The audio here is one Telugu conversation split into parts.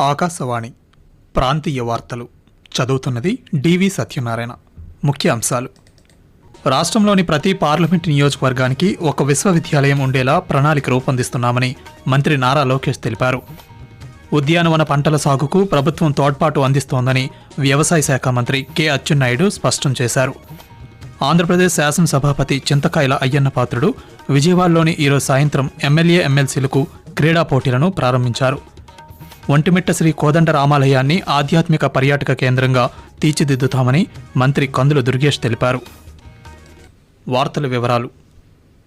ఆకాశవాణి ప్రాంతీయ వార్తలు. చదువుతున్నది డివి సత్యనారాయణ. ముఖ్య అంశాలు. రాష్ట్రంలోని ప్రతి పార్లమెంటు నియోజకవర్గానికి ఒక విశ్వవిద్యాలయం ఉండేలా ప్రణాళిక రూపొందిస్తున్నామని మంత్రి నారా లోకేష్ తెలిపారు. ఉద్యానవన పంటల సాగుకు ప్రభుత్వం తోడ్పాటు అందిస్తోందని వ్యవసాయ శాఖ మంత్రి కె అచ్చెన్నాయుడు స్పష్టం చేశారు. ఆంధ్రప్రదేశ్ శాసనసభాపతి చింతకాయల అయ్యన్న పాత్రుడు విజయవాడలోని ఈరోజు సాయంత్రం ఎమ్మెల్యే ఎమ్మెల్సీలకు క్రీడా పోటీలను ప్రారంభించారు. ఒంటిమిట్ట శ్రీ కోదండ రామాలయాన్ని ఆధ్యాత్మిక పర్యాటక కేంద్రంగా తీర్చిదిద్దుతామని మంత్రి కందుల దుర్గేష్ తెలిపారు. వార్తల వివరాలు.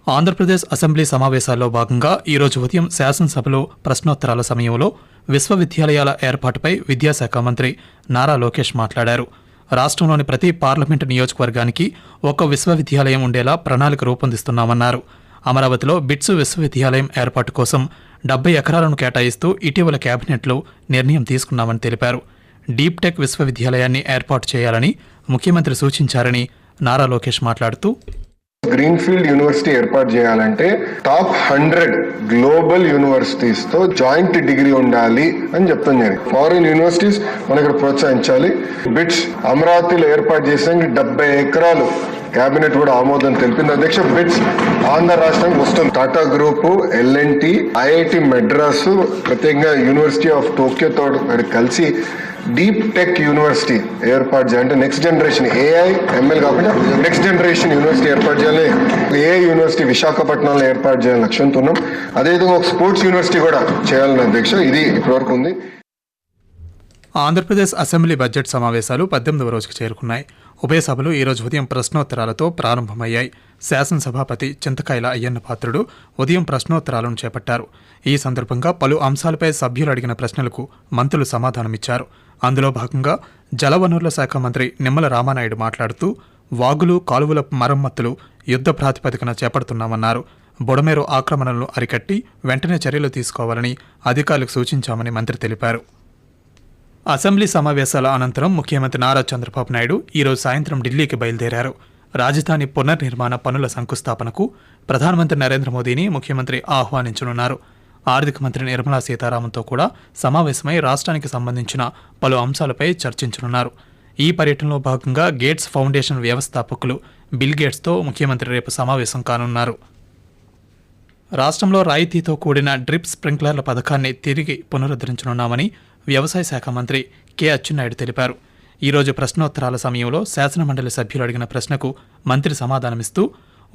ఆంధ్రప్రదేశ్ అసెంబ్లీ సమావేశాల్లో భాగంగా ఈరోజు ఉదయం శాసనసభలో ప్రశ్నోత్తరాల సమయంలో విశ్వవిద్యాలయాల ఏర్పాటుపై విద్యాశాఖ మంత్రి నారా లోకేష్ మాట్లాడారు. రాష్ట్రంలోని ప్రతి పార్లమెంటు నియోజకవర్గానికి ఒక విశ్వవిద్యాలయం ఉండేలా ప్రణాళిక రూపొందిస్తున్నామన్నారు. అమరావతిలో బిట్స్ విశ్వవిద్యాలయం ఏర్పాటు కోసం డెబ్బై ఎకరాలను కేటాయిస్తూ ఇటీవల కేబినెట్లో నిర్ణయం తీసుకున్నామని తెలిపారు. డీప్ టెక్ విశ్వవిద్యాలయాన్ని ఏర్పాటు చేయాలని ముఖ్యమంత్రి సూచించారని నారా లోకేష్ మాట్లాడుతూ గ్రీన్ఫీల్డ్ యూనివర్సిటీ ఏర్పాటు చేయాలంటే టాప్ హండ్రెడ్ గ్లోబల్ యూనివర్సిటీస్తో జాయింట్ డిగ్రీ ఉండాలి అని చెప్తాను నేను. ఫారిన్ యూనివర్సిటీస్ మన ఇక్కడ ప్రోత్సహించాలి. బిట్స్ అమరావతిలో ఏర్పాటు చేసేందుకు డెబ్బై ఎకరాలు కేబినెట్ కూడా ఆమోదం తెలిపింది. అధ్యక్ష బిట్స్ ఆంధ్ర రాష్ట్రానికి వస్తుంది Tata group L N T IIT Madras ప్రత్యేకంగా యూనివర్సిటీ ఆఫ్ టోక్యోతో కలిసి డీప్ టెక్ యూనివర్సిటీ ఏర్పాటు చేయాలంటే నెక్స్ట్ జనరేషన్ ఏఐ ఎంఎల్ కాకుండా నెక్స్ట్ జనరేషన్ యూనివర్సిటీ ఏర్పాటు చేయాలి. ఏఐ యూనివర్సిటీ విశాఖపట్నంలో ఏర్పాటు చేయాలని లక్ష్యంతో ఉన్నాం. అదేవిధంగా ఒక స్పోర్ట్స్ యూనివర్సిటీ కూడా చేయాలని అధ్యక్ష ఇది ఇప్పటివరకు ఉంది. ఆంధ్రప్రదేశ్ అసెంబ్లీ బడ్జెట్ సమావేశాలు పద్దెనిమిదవ రోజుకు చేరుకున్నాయి. ఉభయ సభలు ఈరోజు ఉదయం ప్రశ్నోత్తరాలతో ప్రారంభమయ్యాయి. శాసనసభాపతి చింతకాయల అయ్యన్న పాత్రుడు ఉదయం ప్రశ్నోత్తరాలను చేపట్టారు. ఈ సందర్భంగా పలు అంశాలపై సభ్యులు అడిగిన ప్రశ్నలకు మంత్రులు సమాధానమిచ్చారు. అందులో భాగంగా జలవనరుల శాఖ మంత్రి నిమ్మల రామానాయుడు మాట్లాడుతూ వాగులు కాలువల మరమ్మతులు యుద్ధ ప్రాతిపదికన చేపడుతున్నామన్నారు. బుడమేరు ఆక్రమణలను అరికట్టి వెంటనే చర్యలు తీసుకోవాలని అధికారులకు సూచించామని మంత్రి తెలిపారు. అసెంబ్లీ సమావేశాల అనంతరం ముఖ్యమంత్రి నారా చంద్రబాబు నాయుడు ఈరోజు సాయంత్రం ఢిల్లీకి బయలుదేరారు. రాజధాని పునర్నిర్మాణ పనుల శంకుస్థాపనకు ప్రధానమంత్రి నరేంద్ర మోదీని ముఖ్యమంత్రి ఆహ్వానించనున్నారు. ఆర్థిక మంత్రి నిర్మలా సీతారామన్తో కూడా సమావేశమై రాష్ట్రానికి సంబంధించిన పలు అంశాలపై చర్చించనున్నారు. ఈ పర్యటనలో భాగంగా గేట్స్ ఫౌండేషన్ వ్యవస్థాపకులు బిల్ గేట్స్తో ముఖ్యమంత్రి రేపు సమావేశం కానున్నారు. రాష్ట్రంలో రాయితీతో కూడిన డ్రిప్ స్ప్రింక్లర్ల పథకాన్ని తిరిగి పునరుద్ధరించనున్నామని వ్యవసాయ శాఖ మంత్రి కె. అచ్చెన్నాయుడు తెలిపారు. ఈరోజు ప్రశ్నోత్తరాల సమయంలో శాసనమండలి సభ్యులు అడిగిన ప్రశ్నకు మంత్రి సమాధానమిస్తూ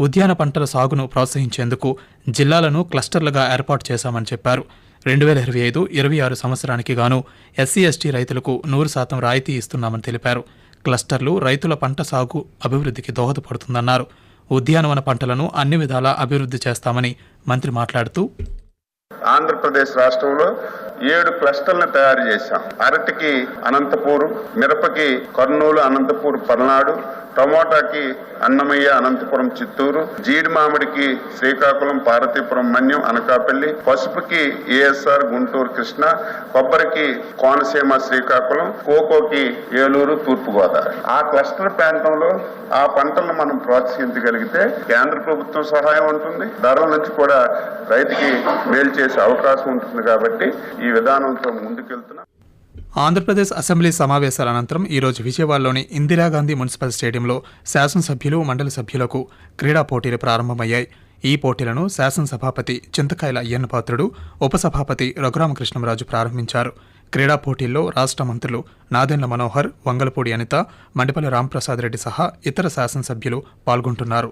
ఉద్యాన పంటల సాగును ప్రోత్సహించేందుకు జిల్లాలను క్లస్టర్లుగా ఏర్పాటు చేశామని చెప్పారు. రెండు వేల ఇరవై ఐదు ఇరవై ఆరు సంవత్సరానికి గాను ఎస్సీ ఎస్టీ రైతులకు నూరు శాతం రాయితీ ఇస్తున్నామని తెలిపారు. క్లస్టర్లు రైతుల పంట సాగు అభివృద్ధికి దోహదపడుతుందన్నారు. ఉద్యానవన పంటలను అన్ని విధాలా అభివృద్ధి చేస్తామని మంత్రి మాట్లాడుతూ ఆంధ్రప్రదేశ్ రాష్ట్రంలో ఏడు క్లస్టర్లను తయారు చేశాం. అరటికి అనంతపూర్ మిరపకి కర్నూలు అనంతపూర్ పల్నాడు టమోటాకి అన్నమయ్య అనంతపురం చిత్తూరు జీడి మామిడికి శ్రీకాకుళం పార్వతీపురం మన్యం అనకాపల్లి పసుపుకి ఏఎస్ఆర్ గుంటూరు కృష్ణ కొబ్బరికి కోనసీమ శ్రీకాకుళం కోకోకి ఏలూరు తూర్పుగోదావరి. ఆ క్లస్టర్ ప్రాంతంలో ఆ పంటలను మనం ప్రోత్సహించగలిగితే కేంద్ర ప్రభుత్వం సహాయం ఉంటుంది. ధరల నుంచి కూడా రైతుకి మేలు చేసే అవకాశం ఉంటుంది కాబట్టి ఈ విధానంతో ముందుకెళ్తున్నాం. ఆంధ్రప్రదేశ్ అసెంబ్లీ సమావేశాల అనంతరం ఈరోజు విజయవాడలోని ఇందిరాగాంధీ మున్సిపల్ స్టేడియంలో శాసనసభ్యులు మండలి సభ్యులకు క్రీడా పోటీలు ప్రారంభమయ్యాయి. ఈ పోటీలను శాసనసభాపతి చింతకాయల అయ్యన్న పాత్రుడు ఉపసభాపతి రఘురామకృష్ణంరాజు ప్రారంభించారు. క్రీడా పోటీల్లో రాష్ట్ర మంత్రులు నాదెండ్ల మనోహర్ వంగలపూడి అనిత మండిపల్లి రాంప్రసాద్ రెడ్డి సహా ఇతర శాసనసభ్యులు పాల్గొంటున్నారు.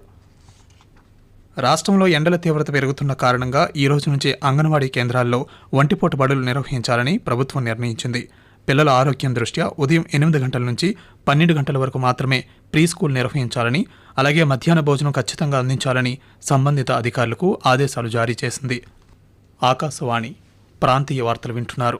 రాష్ట్రంలో ఎండల తీవ్రత పెరుగుతున్న కారణంగా ఈ రోజు నుంచి అంగన్వాడీ కేంద్రాల్లో ఒంటిపూట బడులు నిర్వహించాలని ప్రభుత్వం నిర్ణయించింది. పిల్లల ఆరోగ్యం దృష్ట్యా ఉదయం ఎనిమిది గంటల నుంచి పన్నెండు గంటల వరకు మాత్రమే ప్రీ స్కూల్ నిర్వహించాలని అలాగే మధ్యాహ్న భోజనం ఖచ్చితంగా అందించాలని సంబంధిత అధికారులకు ఆదేశాలు జారీ చేసింది. ఆకాశవాణి ప్రాంతీయ వార్తలు వింటున్నారు.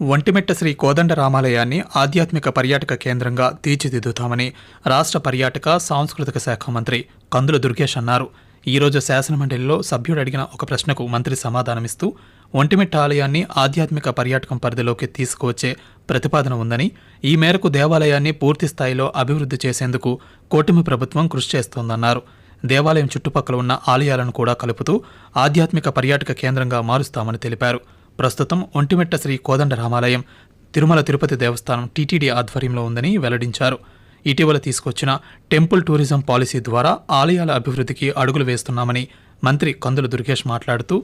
ఒంటిమిట్ట శ్రీ కోదండ రామాలయాన్ని ఆధ్యాత్మిక పర్యాటక కేంద్రంగా తీర్చిదిద్దుతామని రాష్ట్ర పర్యాటక సాంస్కృతిక శాఖ మంత్రి కందుల దుర్గేష్ అన్నారు. ఈరోజు శాసనమండలిలో సభ్యుడు అడిగిన ఒక ప్రశ్నకు మంత్రి సమాధానమిస్తూ ఒంటిమిట్ట ఆలయాన్ని ఆధ్యాత్మిక పర్యాటకం పరిధిలోకి తీసుకువచ్చే ప్రతిపాదన ఉందని ఈ మేరకు దేవాలయాన్ని పూర్తి స్థాయిలో అభివృద్ధి చేసేందుకు కూటమి ప్రభుత్వం కృషి చేస్తోందన్నారు. దేవాలయం చుట్టుపక్కల ఉన్న ఆలయాలను కూడా కలుపుతూ ఆధ్యాత్మిక పర్యాటక కేంద్రంగా మారుస్తామని తెలిపారు. ప్రస్తుతం ఒంటిమిట్ట శ్రీ కోదండ రామాలయం తిరుమల తిరుపతి దేవస్థానం టీటీడీ ఆధ్వర్యంలో ఉందని వెల్లడించారు. ఇటీవల తీసుకొచ్చిన టెంపుల్ టూరిజం పాలసీ ద్వారా ఆలయాల అభివృద్ధికి అడుగులు వేస్తున్నామని మంత్రి కందుల దుర్గేష్ మాట్లాడుతూ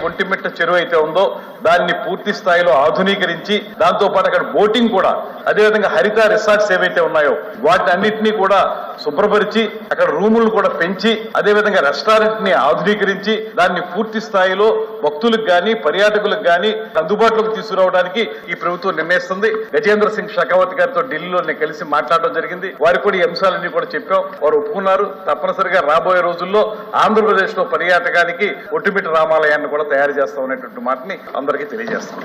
ఒంటిమిట్ట చెరువు అయితే ఉందో దాన్ని పూర్తి స్థాయిలో ఆధునీకరించి దాంతో పాటు అక్కడ బోటింగ్ కూడా అదేవిధంగా హరిత రిసార్ట్స్ ఏవైతే ఉన్నాయో వాటిని అన్నింటినీ కూడా శుభ్రపరిచి అక్కడ రూములు కూడా పెంచి అదేవిధంగా రెస్టారెంట్ని ఆధునీకరించి దాన్ని పూర్తి స్థాయిలో భక్తులకు గాని పర్యాటకులకు గాని అందుబాటులోకి తీసుకురావడానికి ఈ ప్రభుత్వం నిర్ణయిస్తుంది. గజేంద్ర సింగ్ షకావత్ గారితో ఢిల్లీలో నేను కలిసి మాట్లాడడం జరిగింది. వారి కూడా ఈ అంశాలన్నీ కూడా చెప్పాం. వారు ఒప్పుకున్నారు. తప్పనిసరిగా రాబోయే రోజుల్లో ఆంధ్రప్రదేశ్లో పర్యాటకానికి ఒట్టుమిటి రామాలయాన్ని కూడా తయారు చేస్తామనేటువంటి మాటని అందరికీ తెలియజేస్తాం.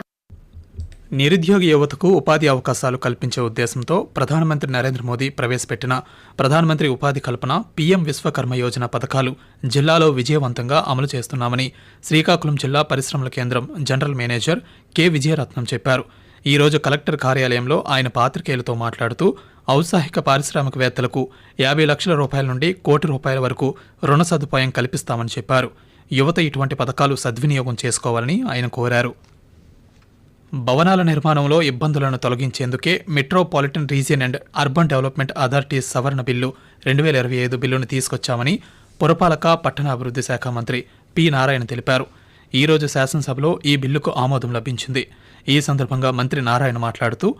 నిరుద్యోగ యువతకు ఉపాధి అవకాశాలు కల్పించే ఉద్దేశంతో ప్రధానమంత్రి నరేంద్ర మోదీ ప్రవేశపెట్టిన ప్రధానమంత్రి ఉపాధి కల్పన పీఎం విశ్వకర్మ యోజన పథకాలు జిల్లాలో విజయవంతంగా అమలు చేస్తున్నామని శ్రీకాకుళం జిల్లా పరిశ్రమల కేంద్రం జనరల్ మేనేజర్ కె విజయరత్నం చెప్పారు. ఈ రోజు కలెక్టర్ కార్యాలయంలో ఆయన పాత్రికేయులతో మాట్లాడుతూ ఔత్సాహిక పారిశ్రామికవేత్తలకు యాభై లక్షల రూపాయల నుండి కోటి రూపాయల వరకు రుణ సదుపాయం కల్పిస్తామని చెప్పారు. యువత ఇటువంటి పథకాలు సద్వినియోగం చేసుకోవాలని ఆయన కోరారు. భవనాల నిర్మాణంలో ఇబ్బందులను తొలగించేందుకే metropolitan region and urban development authority సవరణ బిల్లు రెండు వేల ఇరవై ఐదు బిల్లును తీసుకొచ్చామని పురపాలక పట్టణాభివృద్ధి శాఖ మంత్రి పి. నారాయణ తెలిపారు. ఈరోజు శాసనసభలో ఈ బిల్లుకు ఆమోదం లభించింది. ఈ సందర్భంగా మంత్రి నారాయణ మాట్లాడుతూ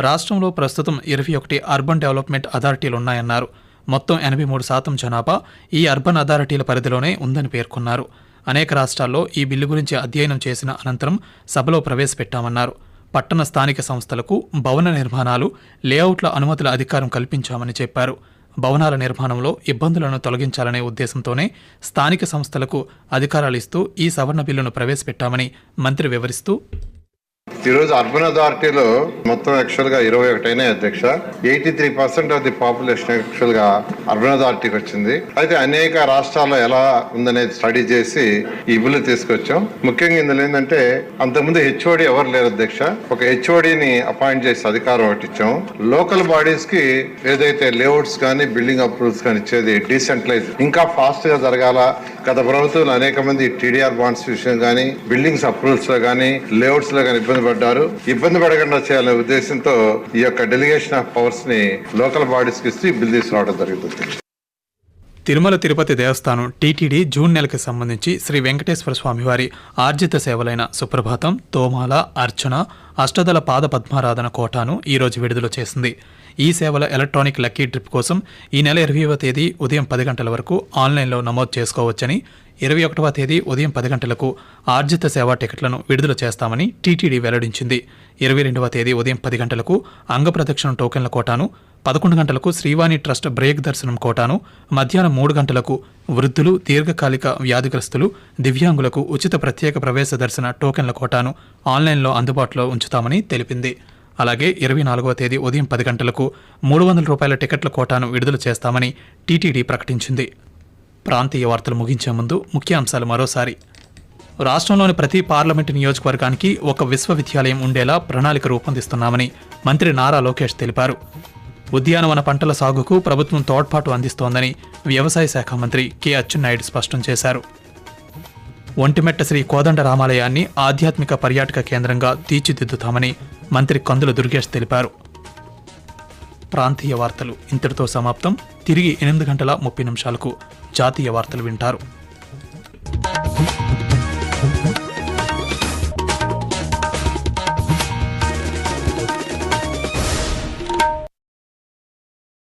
రాష్ట్రంలో ప్రస్తుతం ఇరవై ఒకటి అర్బన్ డెవలప్మెంట్ అథారిటీలు ఉన్నాయన్నారు. మొత్తం ఎనభై మూడు శాతం జనాభా ఈ అర్బన్ అథారిటీల పరిధిలోనే ఉందని పేర్కొన్నారు. అనేక రాష్ట్రాల్లో ఈ బిల్లు గురించి అధ్యయనం చేసిన అనంతరం సభలో ప్రవేశపెట్టామన్నారు. పట్టణ స్థానిక సంస్థలకు భవన నిర్మాణాలు లేఅవుట్ల అనుమతుల అధికారం కల్పించామని చెప్పారు. భవనాల నిర్మాణంలో ఇబ్బందులను తొలగించాలనే ఉద్దేశంతోనే స్థానిక సంస్థలకు అధికారాలు ఇస్తూ ఈ సవరణ బిల్లును ప్రవేశపెట్టామని మంత్రి వివరిస్తూ ఈరోజు అర్బన్ అథారిటీలో మొత్తం యాక్చువల్గా ఇరవై ఒకటైనా అధ్యక్ష. Eighty three percent of the population యాక్చువల్గా అర్బన్ అథారిటీకి వచ్చింది. అయితే అనేక రాష్ట్రాల్లో ఎలా ఉందనేది స్టడీ చేసి ఈ బిల్లు తీసుకొచ్చాం. ముఖ్యంగా ఇందులో ఏంటంటే అంతకుముందు హెచ్ఓడి ఎవరు లేరు అధ్యక్ష. ఒక హెచ్ఓడిని అపాయింట్ చేసి అధికారం ఒకటి ఇచ్చాం. లోకల్ బాడీస్కి ఏదైతే లేఅవుట్స్ కానీ బిల్డింగ్ అప్రూవల్స్ కానీ ఇచ్చేది డీసెంట్లైజ్ ఇంకా ఫాస్ట్గా జరగాల. గత ప్రభుత్వంలో అనేక మంది టీడీఆర్ బాండ్స్ విషయం కానీ బిల్డింగ్స్ అప్రూవల్స్లో కానీ లేఅవుట్స్లో కానీ ఇబ్బంది పడ్డారు. ఇబ్బంది పడకుండా చేయాలనే ఉద్దేశంతో ఈ యొక్క డెలిగేషన్ ఆఫ్ పవర్స్ని లోకల్ బాడీస్కి ఇస్తూ బిల్ తీసుకురావడం జరుగుతుంది తిరుమల తిరుపతి దేవస్థానం టీటీడీ జూన్ నెలకు సంబంధించి శ్రీ వెంకటేశ్వర స్వామివారి ఆర్జిత సేవలైన సుప్రభాతం తోమాల అర్చన అష్టదల పాద పద్మారాధన కోటాను ఈరోజు విడుదల చేసింది. ఈ సేవల ఎలక్ట్రానిక్ లక్కీ ట్రిప్ కోసం ఈ నెల ఇరవైవ తేదీ ఉదయం పది గంటల వరకు ఆన్లైన్లో నమోదు చేసుకోవచ్చని ఇరవై ఒకటవ తేదీ ఉదయం పది గంటలకు ఆర్జిత సేవా టికెట్లను విడుదల చేస్తామని టీటీడీ వెల్లడించింది. ఇరవై రెండవ తేదీ ఉదయం పది గంటలకు అంగప్రదక్షిణ టోకెన్ల కోటాను పదకొండు గంటలకు శ్రీవాణి ట్రస్ట్ బ్రేక్ దర్శనం కోటాను మధ్యాహ్నం మూడు గంటలకు వృద్ధులు దీర్ఘకాలిక వ్యాధిగ్రస్తులు దివ్యాంగులకు ఉచిత ప్రత్యేక ప్రవేశ దర్శన టోకెన్ల కోటాను ఆన్లైన్లో అందుబాటులో ఉంచుతామని తెలిపింది. అలాగే ఇరవై నాలుగవ తేదీ ఉదయం పది గంటలకు మూడు వందల రూపాయల టికెట్ల కోటాను విడుదల చేస్తామని టీటీడీ ప్రకటించింది. ప్రాంతీయ వార్తలు ముగించే ముందు ముఖ్యాంశాలు మరోసారి. రాష్ట్రంలోని ప్రతి పార్లమెంటు నియోజకవర్గానికి ఒక విశ్వవిద్యాలయం ఉండేలా ప్రణాళిక రూపొందిస్తున్నామని మంత్రి నారా లోకేష్ తెలిపారు. ఉద్యానవన పంటల సాగుకు ప్రభుత్వం తోడ్పాటు అందిస్తోందని వ్యవసాయ శాఖ మంత్రి కె అచ్చెన్నాయుడు స్పష్టం చేశారు. ఒంటిమెట్ట శ్రీ కోదండ రామాలయాన్ని ఆధ్యాత్మిక పర్యాటక కేంద్రంగా తీర్చిదిద్దుతామని మంత్రి కందుల దుర్గేష్ తెలిపారు. ప్రాంతీయ వార్తలు ఇంతటితో సమాప్తం. తిరిగి ఎనిమిది గంటల ముప్పై నిమిషాలకు జాతీయ వార్తలు వింటారు.